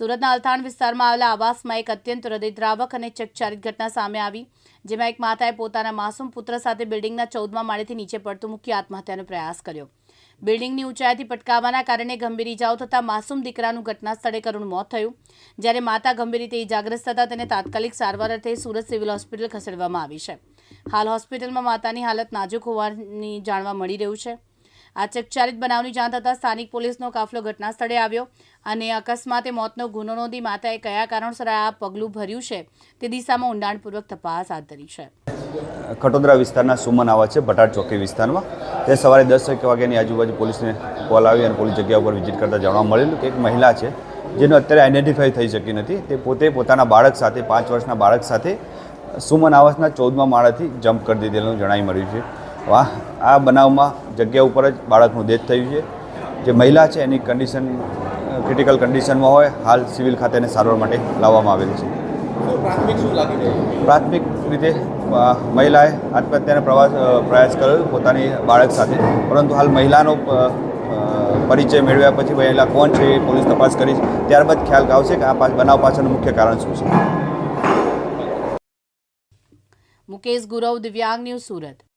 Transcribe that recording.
સુરતના અલથાણ વિસ્તારમાં આવેલા આવાસમાં એક અત્યંત હૃદયદ્રાવક અને ચકચારિત ઘટના સામે આવી, જેમાં એક માતાએ પોતાના માસૂમ પુત્ર સાથે બિલ્ડિંગના ચૌદમા માળેથી નીચે પડતું મૂકી આત્મહત્યાનો પ્રયાસ કર્યો. બિલ્ડિંગની ઊંચાઈથી પટકાવાના કારણે ગંભીર ઇજાઓ થતાં માસૂમ દીકરાનું ઘટના સ્થળે કરુણ મોત થયું, જ્યારે માતા ગંભીર રીતે ઇજાગ્રસ્ત થતાં તેને તાત્કાલિક સારવાર અર્થે સુરત સિવિલ હોસ્પિટલ ખસેડવામાં આવી છે. હાલ હોસ્પિટલમાં માતાની હાલત નાજુક હોવાની જાણવા મળી રહ્યું છે. આ ચકચારિત બનાવની જાણ થતાં સ્થાનિક પોલીસનો કાફલો ઘટના સ્થળે આવ્યો અને અકસ્માતે મોતનો ગુનો નોંધી માતાએ કયા કારણસર આ પગલું ભર્યું છે તે દિશામાં ઊંડાણપૂર્વક તપાસ હાથ ધરી છે. ખટોદરા વિસ્તારના સુમન આવા છે, ભટાટ ચોકી વિસ્તારમાં. તે સવારે દસ એક વાગ્યાની આજુબાજુ પોલીસને કોલ આવી અને પોલીસ જગ્યા ઉપર વિઝિટ કરતાં જાણવા મળેલું કે એક મહિલા છે, જેનું અત્યારે આઈડેન્ટિફાઈ થઈ શકી નથી. તે પોતે પોતાના બાળક સાથે, પાંચ વર્ષના બાળક સાથે સુમન આવાસના ચૌદમા માળાથી જમ્પ કરી દીધેલું જણાવી મળ્યું છે. વાહ આ બનાવમાં જગ્યા ઉપર જ બાળકનું ડેથ થયું છે. જે મહિલા છે એની કન્ડિશન ક્રિટિકલ કન્ડિશનમાં હોય હાલ સિવિલ ખાતે એને સારવાર માટે લાવવામાં આવેલી છે. પ્રાથમિક શું લાગી રહ્યું છે? પ્રાથમિક રીતે મહિલાએ આત્મહત્યાનો પ્રવાસ પ્રયાસ કર્યો પોતાની બાળક સાથે. પરંતુ હાલ મહિલાનો પરિચય મેળવ્યા પછી મહિલા કોણ છે એ પોલીસ તપાસ કરી ત્યારબાદ ખ્યાલ આવશે કે આ પાછ- બનાવ પાછળનું મુખ્ય કારણ શું છે. મુકેશ ગુરવ દિવ્યાંગ ન્યૂઝ સુરત.